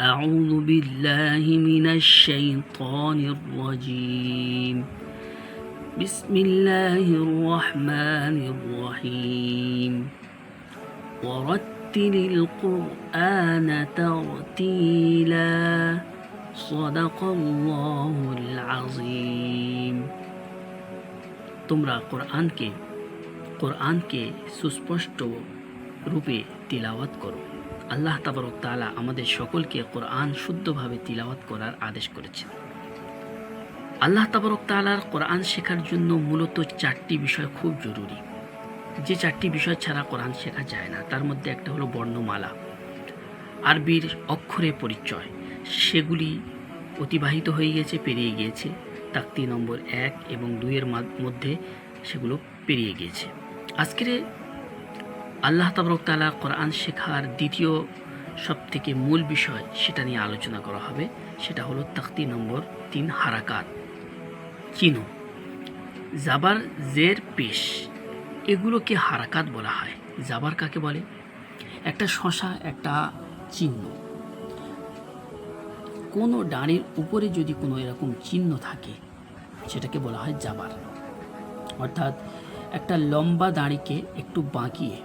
أعوذ بالله من الشيطان الرجيم بسم الله الرحمن الرحيم ورتل القرآن ترتيلا صدق الله العظيم তোমরা কোরআনকে কোরআনকে সুস্পষ্ট রূপে তিলাওয়াত করো আল্লাহ তাবারক তাআলা আমাদের সকলকে কোরআন শুদ্ধভাবে তিলাওয়াত করার আদেশ করেছেন। আল্লাহ তাবারক তাআলার কোরআন শেখার জন্য মূলত চারটি বিষয় খুব জরুরি। যে চারটি বিষয় ছাড়া কোরআন শেখা যায় না, তার মধ্যে একটা হলো বর্ণমালা, আরবির অক্ষরে পরিচয়, সেগুলি অতিবাহিত হয়ে গেছে, পেরিয়ে গিয়েছে তাকতি নম্বর এক এবং দুইয়ের মধ্যে সেগুলো পেরিয়ে গিয়েছে। আজকের আল্লাহ তাবরক তালা কোরআন শেখার দ্বিতীয় সব থেকে মূল বিষয় সেটা নিয়ে আলোচনা করা হবে, সেটা হলো তাকতি নম্বর তিন, হারাকাত। চিনো, জাবার জের পেশ, এগুলোকে হারাকাত বলা হয়। জাবার কাকে বলে? একটা শশা, একটা চিহ্ন। কোনো ডাঁড়ির উপরে যদি কোনো এরকম চিহ্ন থাকে, সেটাকে বলা হয় জাবার। অর্থাৎ একটা লম্বা দাঁড়িকে একটু বাঁকিয়ে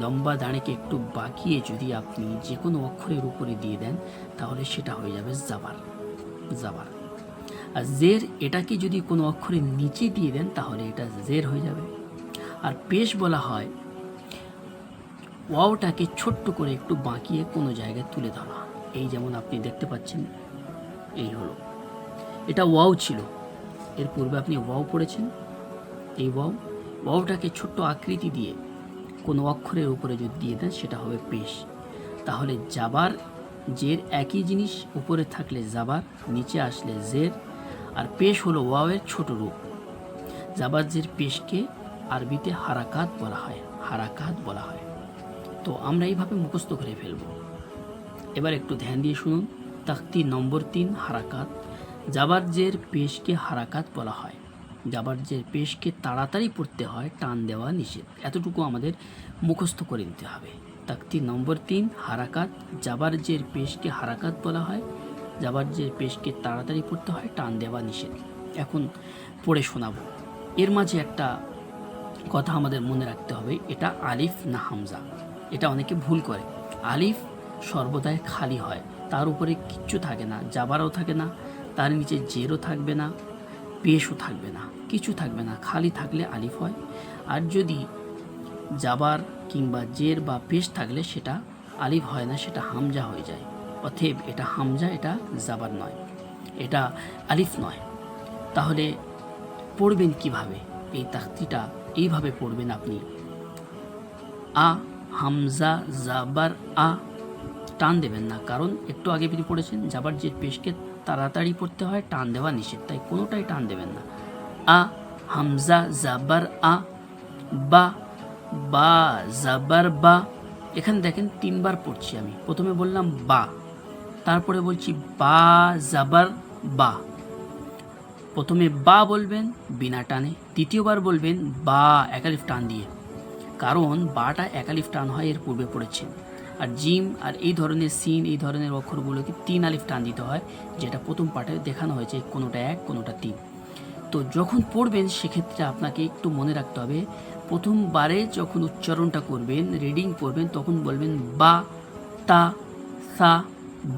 লম্বা দাঁড়িকে একটু বাঁকিয়ে যদি আপনি যে কোনো অক্ষরের উপরে দিয়ে দেন, তাহলে সেটা হয়ে যাবে জাবার জাবার। আর জের এটাকে যদি কোনো অক্ষরের নিচে দিয়ে দেন, তাহলে এটা জের হয়ে যাবে। আর পেশ বলা হয়, ওয়াওটাকে ছোট্ট করে একটু বাঁকিয়ে কোনো জায়গায় তুলে ধরা এই যেমন আপনি দেখতে পাচ্ছেন, এই হলো। এটা ওয়াও ছিল। এর পূর্বে আপনি ওয়াও পড়েছেন, এই ওয়াও। ওয়াওটাকে ছোট্ট আকৃতি দিয়ে কোনো অক্ষরের উপরে যদি দিয়ে দেন, সেটা হবে পেশ। তাহলে জাবার, জের একই জিনিস উপরে থাকলে জাবার, নিচে আসলে জের, আর পেশ হলো ওয়াওয়ের ছোট রূপ। জাবার, জের পেশকে আরবিতে হারাকাত বলা হয়, হারাকাত বলা হয়। তো আমরা এইভাবে মুখস্থ করে ফেলব। এবার একটু ধ্যান দিয়ে শুনুন। তাকতি নম্বর তিন, হারাকাত। জাবার, জের পেশকে হারাকাত বলা হয়। জাবার যে পেশকে তাড়াতাড়ি পড়তে হয়, টান দেওয়া নিষেধ। এতটুকু আমাদের মুখস্থ করে নিতে হবে। তাকতি নম্বর তিন, হারাকাত। যাবার যে পেশকে হারাকাত বলা হয়, যাবার যে পেশকে তাড়াতাড়ি পড়তে হয়, টান দেওয়া নিষেধ। এখন পড়ে শোনাবো। এর মাঝে একটা কথা আমাদের মনে রাখতে হবে, এটা আলিফ না হামজা। এটা অনেকে ভুল করে। আলিফ সর্বদাই খালি হয়, তার উপরে কিচ্ছু থাকে না, যাবারও থাকে না, তার নিচে জেরও থাকবে না পেশও থাকবে না, কিছু থাকবে না, খালি থাকলে আলিফ হয়। আর যদি জাবার কিংবা জের বা পেশ থাকলে সেটা আলিফ হয় না, সেটা হামজা হয়ে যায়। অতএব এটা হামজা, এটা জাবার নয়, এটা আলিফ নয়। তাহলে পড়বেন কীভাবে? এই তাক্তিটা এইভাবে পড়বেন আপনি। আ হামজা, জাবার, আ টান দেবেন না, কারণ একটু আগে আপনি পড়েছেন, জাবার যে পেশকে তাড়াতাড়ি পড়তে হয়, টান দেওয়া নিষেধ, তাই কোনোটাই টান দেবেন না। আ, হামজা জাবার আ, বা বা জাবার বা, এখানে দেখেন তিনবার পড়ছি আমি। প্রথমে বললাম বা, তারপরে বলছি বা জাবার বা। প্রথমে বা বলবেন বিনা টানে দ্বিতীয়বার বলবেন বা, একালিফ টান দিয়ে। কারণ বাটা একালিফ টান হয়, এর পূর্বে পড়েছেন আর জিম আর এই ধরনের সিন এই ধরনের অক্ষরগুলোকে তিন আলিফ টান দিতে হয়, যেটা প্রথম পাঠে দেখানো হয়েছে কোনোটা এক, কোনোটা তিন। তো যখন পড়বেন, সেক্ষেত্রে আপনাকে একটু মনে রাখতে হবে, প্রথমবারে যখন উচ্চারণটা করবেন রিডিং পড়বেন, তখন বলবেন বা, তা, সা,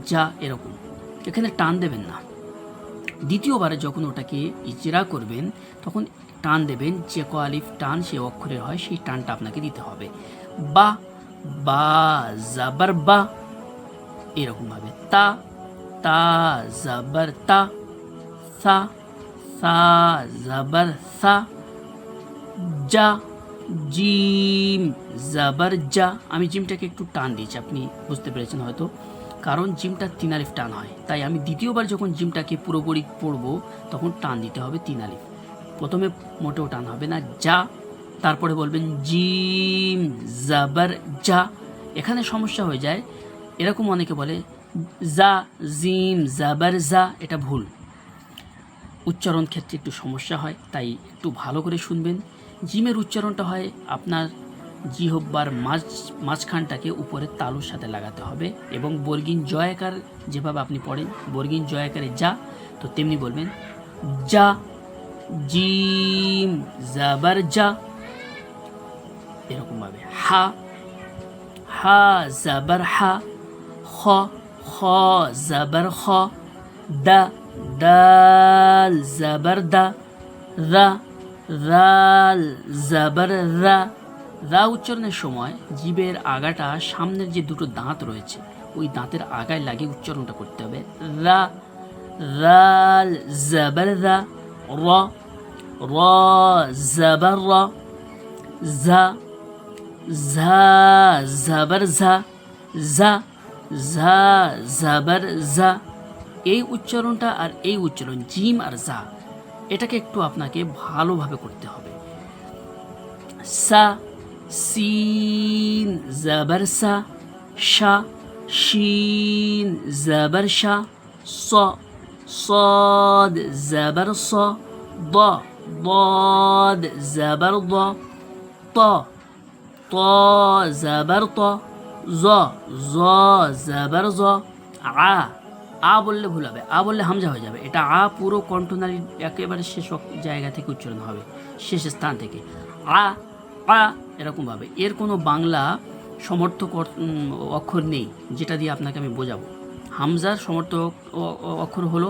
যা এরকম। এখানে টান দেবেন না। দ্বিতীয়বারে যখন ওটাকে ইজরা করবেন, তখন টান দেবেন যে ক আলিফ টান সে অক্ষরের হয়, সেই টানটা আপনাকে দিতে হবে। বা বা, জাবার বা এরকমভাবে তা তা, জাবার তা, সা সা, জাবার সা, যা, জিম, জাবার যা। আমি জিমটাকে একটু টান দিয়েছি, আপনি বুঝতে পেরেছেন হয়তো। কারণ জিমটা তিন আলিফ টান হয়। তাই আমি দ্বিতীয়বার যখন জিমটাকে পুরোপুরি পড়ব তখন টান দিতে হবে তিন আলিফ প্রথমে মোটেও টান হবে না। যা তারপরে বলবেন জিম, জাবার যা এখানে সমস্যা হয়ে যায়। এরকম অনেকে বলে জা, জিম, জাবার, জা, এটা ভুল। উচ্চারণ ক্ষেত্রে একটু সমস্যা হয়, তাই একটু ভালো করে শুনবেন। জিমের উচ্চারণটা হয় আপনার জিহব্বার মাঝ, মাঝখানটাকে উপরে তালুর সাথে লাগাতে হবে এবং বর্গিন জয়াকার যেভাবে আপনি পড়েন, বর্গিন জয়াকারে যা তো তেমনি বলবেন যা জিম, জাবার যা এরকমভাবে। হা হা, জাবার, হা, খ খ, জাবার, খ, দা, দাল, জাবার, দা দা দাল জাবার, রা। দা উচ্চারণের সময় জীবের আগাটা সামনের যে দুটো দাঁত রয়েছে, ওই দাঁতের আগায় লাগিয়ে উচ্চারণটা করতে হবে। দা দাল জাবার দা র র, জাবার, র, জা ঝা জাবার ঝা জা ঝা জাবার ঝা এই উচ্চারণটা আর এই উচ্চারণ জিম আর জা এটাকে একটু আপনাকে ভালোভাবে করতে হবে সা সিন জাবার সা শা শিন জাবার শা স صاد زبر ص ض ضاد زبر ض ط ط زبر ط জ জ জাবার জ আ আ বললে ভুল হবে আ বললে হামজা হয়ে যাবে এটা আ পুরো কণ্ঠনালী একেবারে শেষ অক- জায়গা থেকে উচ্চারণ হবে শেষ স্থান থেকে আ আ এরকমভাবে এর কোনো বাংলা সমর্থক অর- উম, অক্ষর নেই যেটা দিয়ে আপনাকে আমি বোঝাবো হামজার সমর্থক অ- অ- অক্ষর হলো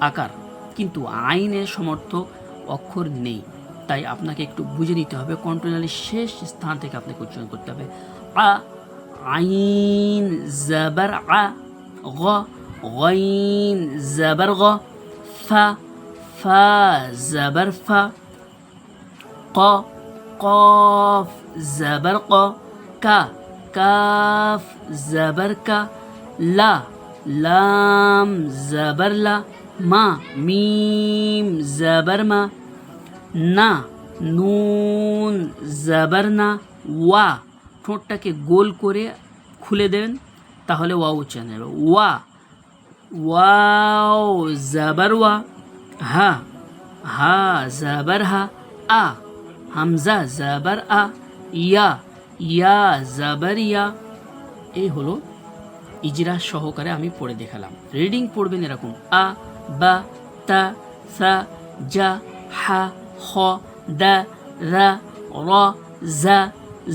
আকার কিন্তু আইনের সমর্থক অক্ষর নেই তাই আপনাকে একটু বুঝে নিতে হবে কন্ট্রোনালের শেষ স্থান থেকে আপনাকে উচ্চারণ করতে হবে আ আইন জাবার আ গ গইন জাবার গ ফা ফা জাবার ফা ق قاف زبر ق كا كاف زبر كا لا لام زبر لا ما ميم زبر ما না, নুন, জাবার না, ওয়া, ঠোঁটটাকে গোল করে খুলে দেবেন তাহলে ওয়া উচ্চারণ হবে ওয়া, ওয়াও, জাবার ওয়া, হা হা, জাবার হা, আ, হামজা, জাবার আ, ইয়া ইয়া, জাবার ইয়া। এই হলো ইজরা সহকারে আমি পড়ে দেখালাম। রিডিং পড়বেন এরকম। আ, বা, তা, সা, জা, হা খ দা, রা জা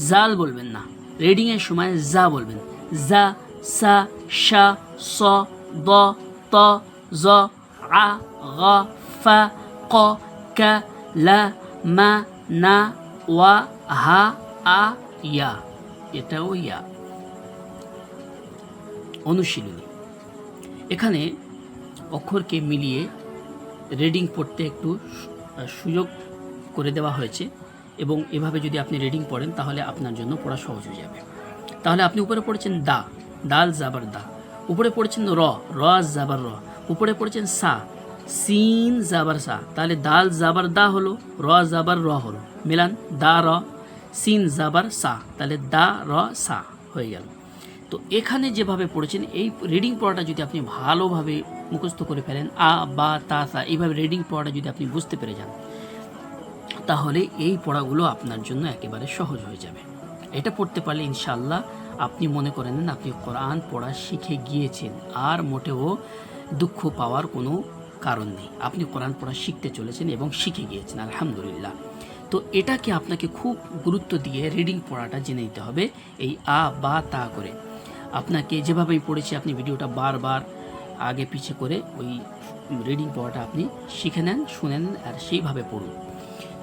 জাল বলবেন না। রিডিং এর সময় যা বলবেন। যা সা শা স, দ, ত, জ, আ, গ, ফা, ক, কা, লা, মা, না ওয়া হা, আ, ইয়া। এটাও ইয়া। অনুশীলনী। এখানে অক্ষরকে মিলিয়ে রিডিং পড়তে একটু সু- সুযোগ করে দেওয়া হয়েছে এবং এভাবে যদি আপনি রিডিং পড়েন, তাহলে আপনার জন্য পড়া সহজ হয়ে যাবে। তাহলে আপনি উপরে পড়েছেন দা, দাল জাবার দা। উপরে পড়েছেন র র জাবার র। উপরে পড়েছেন সা, সিন জাবার সা। তাহলে দাল জাবার দা হলো, র জাবার র হলো। মিলান, দা, র, সিন জাবার সা। তাহলে দা, র, সা হয়ে গেল। তো এখানে যেভাবে পড়েছেন, এই রিডিং পড়াটা যদি আপনি ভালোভাবে মুখস্থ করে ফেলেন, আ, বা, তা, সা, এইভাবে রিডিং পড়াটা যদি আপনি বুঝতে পেরে যান, তাহলে এই পড়াগুলো আপনার জন্য একেবারে সহজ হয়ে যাবে। এটা পড়তে পারলে ইনশাল্লাহ আপনি মনে করে নেন আপনি কোরআন পড়া শিখে গিয়েছেন, আর মোটেও দুঃখ পাওয়ার কোনো কারণ নেই। আপনি কোরআন পড়া শিখতে চলেছেন এবং শিখে গিয়েছেন, আলহামদুলিল্লাহ। তো এটাকে আপনাকে খুব গুরুত্ব দিয়ে রিডিং পড়াটা জেনে নিতে হবে, এই আ, বা, তা করে। আপনাকে যেভাবে আমি পড়েছি, আপনি ভিডিওটা বারবার আগে পিছে করে ওই রিডিং পড়াটা আপনি শিখে নেন, শুনে নেন আর সেইভাবে পড়ুন।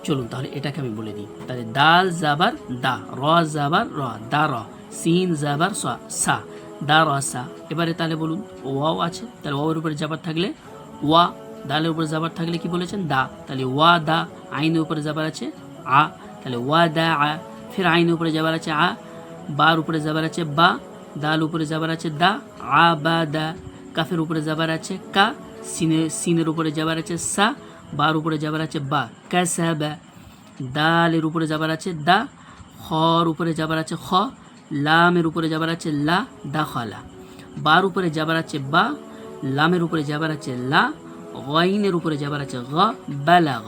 চলুন তাহলে এটাকে আমি বলে দিই। তাহলে দাল জাবার দা, র জাবার র, দা র, সিন জাবার সা সা, দা র, সা। এবারে তাহলে বলুন, ওয়াও আছে, তাহলে ওয়ার উপরে জাবার থাকলে ওয়া, দালের উপরে জাবার থাকলে কি বলেছেন? দা। তাহলে ওয়া, দা, আইনের উপরে জাবার আছে, আ। তাহলে ওয়া, দা, আ। ফের আইনের উপরে জাবার আছে, আ। বার উপরে জাবার আছে, বা। দাল উপরে যাবার আছে দা আ বা দা কাফের উপরে যাবার আছে কা সিনে সিনের উপরে যাবার আছে সা বার উপরে যাবার আছে বা ক্যাসা বা দালের উপরে যাবার আছে দা খর উপরে যাবার আছে খ লামের উপরে যাবার আছে লা দা খলা বার উপরে যাবার আছে বা লামের উপরে যাবার আছে লা গইনের উপরে যাবার আছে গ বালা গ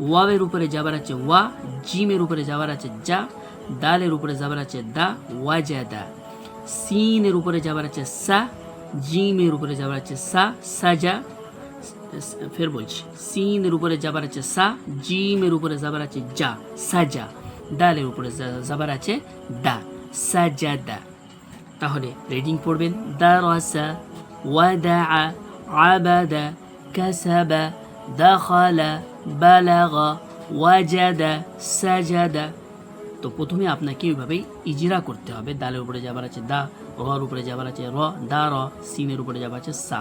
ওয়াবের উপরে যাবার আছে ওয়া জিমের উপরে যাবার আছে যা দালের উপরে যাবার আছে দা ওয়াজাদা সিনের উপরে যাবার আছে সা জিমের উপরে যাবার আছে সা সাজা ফের বলছি সিনের উপরে যাবার আছে সা জিমের উপরে যাবার আছে যা সাজা দালের উপরে যা- যাবার আছে দা সাজাদা তাহলে রিডিং পড়বেন দারাসা ওয়াদা আবাদা কাসাবা দাখালা বালাগা ওয়াজাদা সাজাদা তো প্রথমে আপনাকে ওইভাবেই ইজিরা করতে হবে। দালের উপরে যাবার আছে দা রর উপরে যাবার আছে র, দা, র, সিনের উপরে যাবার আছে সা।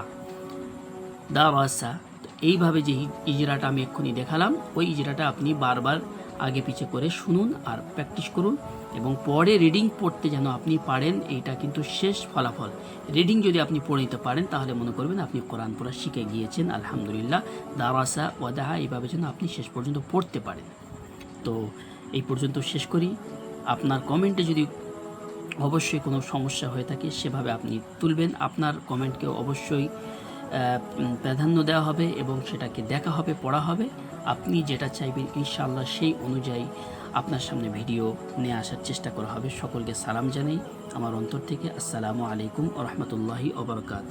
দা রাসা তো এইভাবে যে ইজরাটা আমি এক্ষুনি দেখালাম, ওই ইজিরাটা আপনি বারবার আগে পিছে করে শুনুন আর প্র্যাকটিস করুন এবং পরে রিডিং পড়তে যেন আপনি পারেন, এইটা কিন্তু শেষ ফলাফল। রিডিং যদি আপনি পড়ে নিতে পারেন, তাহলে মনে করবেন আপনি কোরআন পড়া শিখে গিয়েছেন, আলহামদুলিল্লাহ। দারাসা ওয়াদাহা এইভাবে যেন আপনি শেষ পর্যন্ত পড়তে পারেন। তো এই পর্যন্ত শেষ করি। আপনার কমেন্টে যদি অবশ্যই কোনো সমস্যা হয়ে থাকে, সেভাবে আপনি তুলবেন। আপনার কমেন্টকে অবশ্যই প্রাধান্য দেওয়া হবে এবং সেটাকে দেখা হবে, পড়া হবে। আপনি যেটা চাইবেন, ইনশাআল্লাহ সেই অনুযায়ী আপনার সামনে ভিডিও নিয়ে আসার চেষ্টা করা হবে। সকলকে সালাম জানাই। আমার অন্তর থেকে আসসালামু আলাইকুম রহমতুল্লাহি ওবরকাত